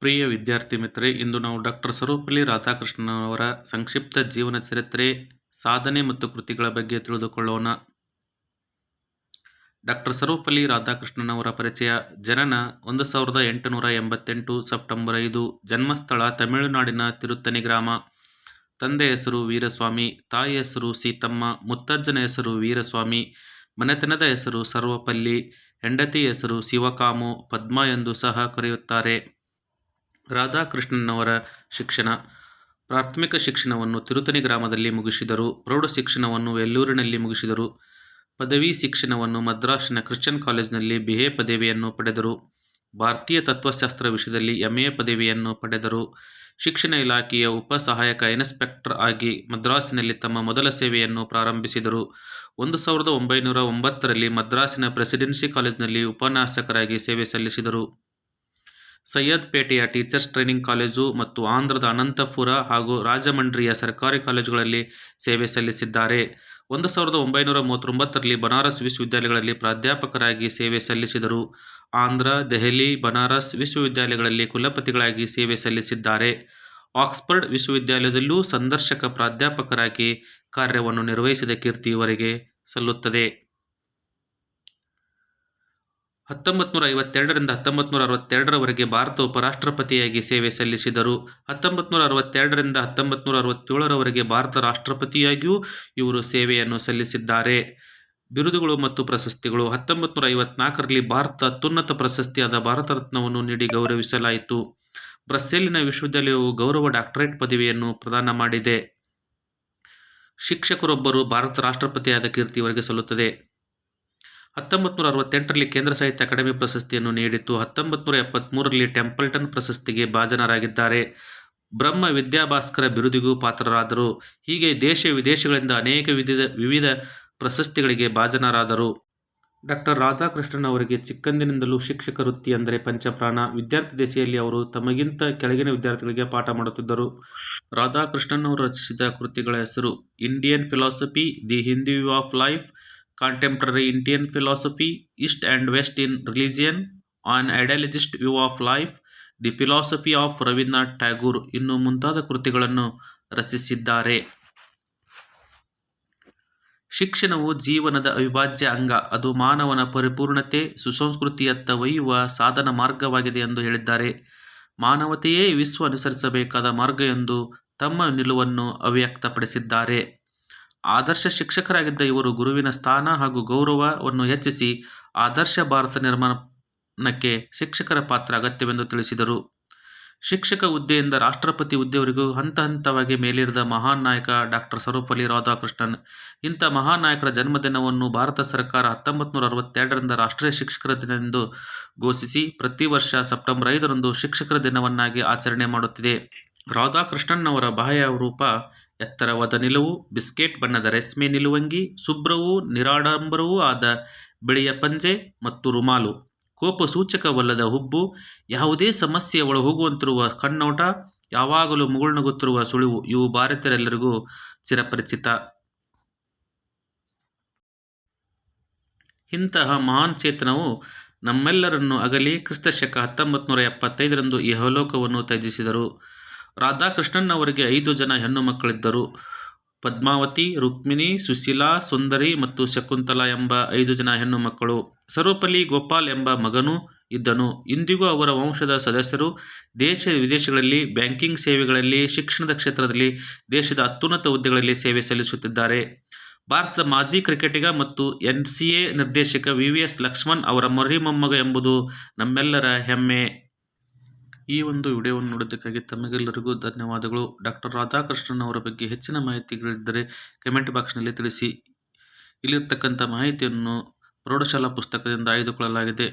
ಪ್ರಿಯ ವಿದ್ಯಾರ್ಥಿ ಮಿತ್ರರೇ, ಇಂದು ನಾವು ಡಾಕ್ಟರ್ ಸರ್ವಪಲ್ಲಿ ರಾಧಾಕೃಷ್ಣನವರ ಸಂಕ್ಷಿಪ್ತ ಜೀವನ ಚರಿತ್ರೆ, ಸಾಧನೆ ಮತ್ತು ಕೃತಿಗಳ ಬಗ್ಗೆ ತಿಳಿದುಕೊಳ್ಳೋಣ. ಡಾಕ್ಟರ್ ಸರ್ವಪಲ್ಲಿ ರಾಧಾಕೃಷ್ಣನವರ ಪರಿಚಯ, ಜನನ ಒಂದು ಸಾವಿರದ ಎಂಟುನೂರ ಎಂಬತ್ತೆಂಟು ಸೆಪ್ಟೆಂಬರ್ ಐದು, ಜನ್ಮಸ್ಥಳ ತಮಿಳುನಾಡಿನ ತಿರುತ್ತನಿ ಗ್ರಾಮ. ತಂದೆ ಹೆಸರು ವೀರಸ್ವಾಮಿ, ತಾಯಿ ಹೆಸರು ಸೀತಮ್ಮ, ಮುತ್ತಜ್ಜನ ಹೆಸರು ವೀರಸ್ವಾಮಿ, ಮನೆತನದ ಹೆಸರು ಸರ್ವಪಲ್ಲಿ, ಹೆಂಡತಿ ಹೆಸರು ಶಿವಕಾಮು, ಪದ್ಮ ಎಂದು ಸಹ ಕರೆಯುತ್ತಾರೆ. ರಾಧಾಕೃಷ್ಣನವರ ಶಿಕ್ಷಣ. ಪ್ರಾಥಮಿಕ ಶಿಕ್ಷಣವನ್ನು ತಿರುತನಿ ಗ್ರಾಮದಲ್ಲಿ ಮುಗಿಸಿದರು. ಪ್ರೌಢ ಶಿಕ್ಷಣವನ್ನು ವೆಲ್ಲೂರಿನಲ್ಲಿ ಮುಗಿಸಿದರು. ಪದವಿ ಶಿಕ್ಷಣವನ್ನು ಮದ್ರಾಸಿನ ಕ್ರಿಶ್ಚಿಯನ್ ಕಾಲೇಜಿನಲ್ಲಿ ಬಿ ಪದವಿಯನ್ನು ಪಡೆದರು. ಭಾರತೀಯ ತತ್ವಶಾಸ್ತ್ರ ವಿಷಯದಲ್ಲಿ ಎಂ ಎ ಪದವಿಯನ್ನು ಪಡೆದರು. ಶಿಕ್ಷಣ ಇಲಾಖೆಯ ಉಪ ಸಹಾಯಕ ಇನ್ಸ್ಪೆಕ್ಟರ್ ಆಗಿ ಮದ್ರಾಸಿನಲ್ಲಿ ತಮ್ಮ ಮೊದಲ ಸೇವೆಯನ್ನು ಪ್ರಾರಂಭಿಸಿದರು. ಒಂದು ಸಾವಿರದ ಒಂಬೈನೂರ ಒಂಬತ್ತರಲ್ಲಿ ಮದ್ರಾಸಿನ ಪ್ರೆಸಿಡೆನ್ಸಿ ಕಾಲೇಜಿನಲ್ಲಿ ಉಪನ್ಯಾಸಕರಾಗಿ ಸೇವೆ ಸಲ್ಲಿಸಿದರು. ಸೈಯದ್ಪೇಟೆಯ ಟೀಚರ್ಸ್ ಟ್ರೈನಿಂಗ್ ಕಾಲೇಜು ಮತ್ತು ಆಂಧ್ರದ ಅನಂತಪುರ ಹಾಗೂ ರಾಜಮಂಡ್ರಿಯ ಸರ್ಕಾರಿ ಕಾಲೇಜುಗಳಲ್ಲಿ ಸೇವೆ ಸಲ್ಲಿಸಿದ್ದಾರೆ. ಒಂದು ಸಾವಿರದ ಒಂಬೈನೂರ ಮೂವತ್ತೊಂಬತ್ತರಲ್ಲಿ ಬನಾರಸ್ ವಿಶ್ವವಿದ್ಯಾಲಯಗಳಲ್ಲಿ ಪ್ರಾಧ್ಯಾಪಕರಾಗಿ ಸೇವೆ ಸಲ್ಲಿಸಿದರು. ಆಂಧ್ರ, ದೆಹಲಿ, ಬನಾರಸ್ ವಿಶ್ವವಿದ್ಯಾಲಯಗಳಲ್ಲಿ ಕುಲಪತಿಗಳಾಗಿ ಸೇವೆ ಸಲ್ಲಿಸಿದ್ದಾರೆ. ಆಕ್ಸ್ಫರ್ಡ್ ವಿಶ್ವವಿದ್ಯಾಲಯದಲ್ಲೂ ಸಂದರ್ಶಕ ಪ್ರಾಧ್ಯಾಪಕರಾಗಿ ಕಾರ್ಯವನ್ನು ನಿರ್ವಹಿಸಿದ ಕೀರ್ತಿ ಇವರಿಗೆ ಸಲ್ಲುತ್ತದೆ. ಹತ್ತೊಂಬತ್ತು ನೂರ ಐವತ್ತೆರಡರಿಂದ ಹತ್ತೊಂಬತ್ತು ನೂರ ಅರವತ್ತೆರಡರವರೆಗೆ ಭಾರತ ಉಪರಾಷ್ಟ್ರಪತಿಯಾಗಿ ಸೇವೆ ಸಲ್ಲಿಸಿದರು. ಹತ್ತೊಂಬತ್ತು ನೂರ ಅರವತ್ತೆರಡರಿಂದ ಹತ್ತೊಂಬತ್ತು ನೂರ ಅರವತ್ತೇಳರವರೆಗೆ ಭಾರತ ರಾಷ್ಟ್ರಪತಿಯಾಗಿಯೂ ಇವರು ಸೇವೆಯನ್ನು ಸಲ್ಲಿಸಿದ್ದಾರೆ. ಬಿರುದುಗಳು ಮತ್ತು ಪ್ರಶಸ್ತಿಗಳು. ಹತ್ತೊಂಬತ್ತು ನೂರ ಐವತ್ನಾಲ್ಕರಲ್ಲಿ ಭಾರತ ಅತ್ಯುನ್ನತ ಪ್ರಶಸ್ತಿಯಾದ ಭಾರತ ರತ್ನವನ್ನು ನೀಡಿ ಗೌರವಿಸಲಾಯಿತು. ಬ್ರಸ್ಸೆಲಿನ ವಿಶ್ವವಿದ್ಯಾಲಯವು ಗೌರವ ಡಾಕ್ಟರೇಟ್ ಪದವಿಯನ್ನು ಪ್ರದಾನ ಮಾಡಿದೆ. ಶಿಕ್ಷಕರೊಬ್ಬರು ಭಾರತ ರಾಷ್ಟ್ರಪತಿಯಾದ ಕೀರ್ತಿ ಸಲ್ಲುತ್ತದೆ ಹತ್ತೊಂಬತ್ತು ನೂರ ಅರವತ್ತೆಂಟರಲ್ಲಿ ಕೇಂದ್ರ ಸಾಹಿತ್ಯ ಅಕಾಡೆಮಿ ಪ್ರಶಸ್ತಿಯನ್ನು ನೀಡಿತು ಹತ್ತೊಂಬತ್ತು ನೂರ ಎಪ್ಪತ್ತ್ಮೂರರಲ್ಲಿ ಟೆಂಪಲ್ಟನ್ ಪ್ರಶಸ್ತಿಗೆ ಭಾಜನರಾಗಿದ್ದಾರೆ. ಬ್ರಹ್ಮ ವಿದ್ಯಾಭಾಸ್ಕರ ಬಿರುದಿಗೂ ಪಾತ್ರರಾದರು. ಹೀಗೆ ದೇಶ ವಿದೇಶಗಳಿಂದ ಅನೇಕ ವಿವಿಧ ವಿವಿಧ ಪ್ರಶಸ್ತಿಗಳಿಗೆ ಭಾಜನರಾದರು. ಡಾಕ್ಟರ್ ರಾಧಾಕೃಷ್ಣನ್ ಅವರಿಗೆ ಚಿಕ್ಕಂದಿನಿಂದಲೂ ಶಿಕ್ಷಕ ವೃತ್ತಿ ಅಂದರೆ ಪಂಚಪ್ರಾಣ. ವಿದ್ಯಾರ್ಥಿ ದೆಸೆಯಲ್ಲಿ ಅವರು ತಮಗಿಂತ ಕೆಳಗಿನ ವಿದ್ಯಾರ್ಥಿಗಳಿಗೆ ಪಾಠ ಮಾಡುತ್ತಿದ್ದರು. ರಾಧಾಕೃಷ್ಣನ್ ಅವರು ರಚಿಸಿದ ಕೃತಿಗಳ ಹೆಸರು Indian philosophy, the Hindu view of life contemporary Indian philosophy east and west in religion an ideologist view of life the philosophy of Rabindranath Tagore ಇನ್ನು ಮುಂತಾದ ಕೃತಿಗಳನ್ನು ರಚಿಸಿದ್ದಾರೆ. ಶಿಕ್ಷಣವು ಜೀವನದ ಅವಿಭಾಜ್ಯ ಅಂಗ. ಅದು ಮಾನವನ ಪರಿಪೂರ್ಣತೆ, ಸುಸಂಸ್ಕೃತಿಯತ್ತ ಒಯ್ಯುವ ಸಾಧನ ಮಾರ್ಗವಾಗಿದೆ ಎಂದು ಹೇಳಿದ್ದಾರೆ. ಮಾನವತೆಯೇ ವಿಶ್ವ ಅನುಸರಿಸಬೇಕಾದ ಮಾರ್ಗ ಎಂದು ತಮ್ಮ ನಿಲುವನ್ನು ಅವ್ಯಕ್ತಪಡಿಸಿದ್ದಾರೆ. ಆದರ್ಶ ಶಿಕ್ಷಕರಾಗಿದ್ದ ಇವರು ಗುರುವಿನ ಸ್ಥಾನ ಹಾಗೂ ಗೌರವವನ್ನು ಹೆಚ್ಚಿಸಿ ಆದರ್ಶ ಭಾರತ ನಿರ್ಮಾಣಕ್ಕೆ ಶಿಕ್ಷಕರ ಪಾತ್ರ ಅಗತ್ಯವೆಂದು ತಿಳಿಸಿದರು. ಶಿಕ್ಷಕ ಹುದ್ದೆಯಿಂದ ರಾಷ್ಟ್ರಪತಿ ಹುದ್ದೆವರೆಗೂ ಹಂತ ಹಂತವಾಗಿ ಮೇಲಿರಿದ ಮಹಾನ್ ನಾಯಕ ಡಾಕ್ಟರ್ ಸರ್ವಪಲ್ಲಿ ರಾಧಾಕೃಷ್ಣನ್, ಇಂಥ ಮಹಾನ್ ನಾಯಕರ ಜನ್ಮದಿನವನ್ನು ಭಾರತ ಸರ್ಕಾರ ಹತ್ತೊಂಬತ್ತು ನೂರ ಅರವತ್ತೆರಡರಿಂದ ರಾಷ್ಟ್ರೀಯ ಶಿಕ್ಷಕರ ದಿನವೆಂದು ಘೋಷಿಸಿ, ಪ್ರತಿ ವರ್ಷ ಸೆಪ್ಟೆಂಬರ್ ಐದರಂದು ಶಿಕ್ಷಕರ ದಿನವನ್ನಾಗಿ ಆಚರಣೆ ಮಾಡುತ್ತಿದೆ. ರಾಧಾಕೃಷ್ಣನ್ ಅವರ ಬಾಹ್ಯ ರೂಪ ಎತ್ತರವಾದ ನಿಲುವು, ಬಿಸ್ಕೆಟ್ ಬಣ್ಣದ ರೇಷ್ಮೆ ನಿಲುವಂಗಿ, ಶುಭ್ರವೂ ನಿರಾಡಂಬರವೂ ಆದ ಬಿಳಿಯ ಪಂಜೆ ಮತ್ತು ರುಮಾಲು. ಕೋಪ ಸೂಚಕವಲ್ಲದ ಹುಬ್ಬು, ಯಾವುದೇ ಸಮಸ್ಯೆ ಒಳಹೋಗುವಂತಿರುವ ಕಣ್ಣೋಟ, ಯಾವಾಗಲೂ ಮುಗುಳ್ನಗುತ್ತಿರುವ ಸುಳಿವು, ಇವು ಭಾರತೀಯರೆಲ್ಲರಿಗೂ ಚಿರಪರಿಚಿತ. ಇಂತಹ ಮಹಾನ್ ಚೇತನವು ನಮ್ಮೆಲ್ಲರನ್ನು ಅಗಲಿ, ಕ್ರಿಸ್ತಶಕ ಹತ್ತೊಂಬತ್ತು ನೂರ ಎಪ್ಪತ್ತೈದರಂದು ಈ ಅವಲೋಕವನ್ನು ತ್ಯಜಿಸಿದರು. ರಾಧಾಕೃಷ್ಣನ್ ಅವರಿಗೆ ಐದು ಜನ ಹೆಣ್ಣು ಮಕ್ಕಳಿದ್ದರು. ಪದ್ಮಾವತಿ, ರುಕ್ಮಿಣಿ, ಸುಶೀಲಾ, ಸುಂದರಿ ಮತ್ತು ಶಕುಂತಲಾ ಎಂಬ ಐದು ಜನ ಹೆಣ್ಣು ಮಕ್ಕಳು. ಸರ್ವಪಲ್ಲಿ ಗೋಪಾಲ್ ಎಂಬ ಮಗನೂ ಇದ್ದನು. ಇಂದಿಗೂ ಅವರ ವಂಶದ ಸದಸ್ಯರು ದೇಶ ವಿದೇಶಗಳಲ್ಲಿ, ಬ್ಯಾಂಕಿಂಗ್ ಸೇವೆಗಳಲ್ಲಿ, ಶಿಕ್ಷಣದ ಕ್ಷೇತ್ರದಲ್ಲಿ, ದೇಶದ ಅತ್ಯುನ್ನತ ಹುದ್ದೆಗಳಲ್ಲಿ ಸೇವೆ ಸಲ್ಲಿಸುತ್ತಿದ್ದಾರೆ. ಭಾರತದ ಮಾಜಿ ಕ್ರಿಕೆಟಿಗ ಮತ್ತು ಎನ್ ಸಿ ಎ ನಿರ್ದೇಶಕ ವಿ ವಿ ಎಸ್ ಲಕ್ಷ್ಮಣ್ ಅವರ ಮರಿ ಮೊಮ್ಮಗ ಎಂಬುದು ನಮ್ಮೆಲ್ಲರ ಹೆಮ್ಮೆ. ಈ ಒಂದು ವಿಡಿಯೋವನ್ನು ನೋಡೋದಕ್ಕಾಗಿ ತಮಗೆಲ್ಲರಿಗೂ ಧನ್ಯವಾದಗಳು. ಡಾಕ್ಟರ್ ರಾಧಾಕೃಷ್ಣನ್ ಅವರ ಬಗ್ಗೆ ಹೆಚ್ಚಿನ ಮಾಹಿತಿಗಳಿದ್ದರೆ ಕಮೆಂಟ್ ಬಾಕ್ಸ್ನಲ್ಲಿ ತಿಳಿಸಿ. ಇಲ್ಲಿರ್ತಕ್ಕಂಥ ಮಾಹಿತಿಯನ್ನು ಪ್ರೌಢಶಾಲಾ ಪುಸ್ತಕದಿಂದ ಆಯ್ದುಕೊಳ್ಳಲಾಗಿದೆ.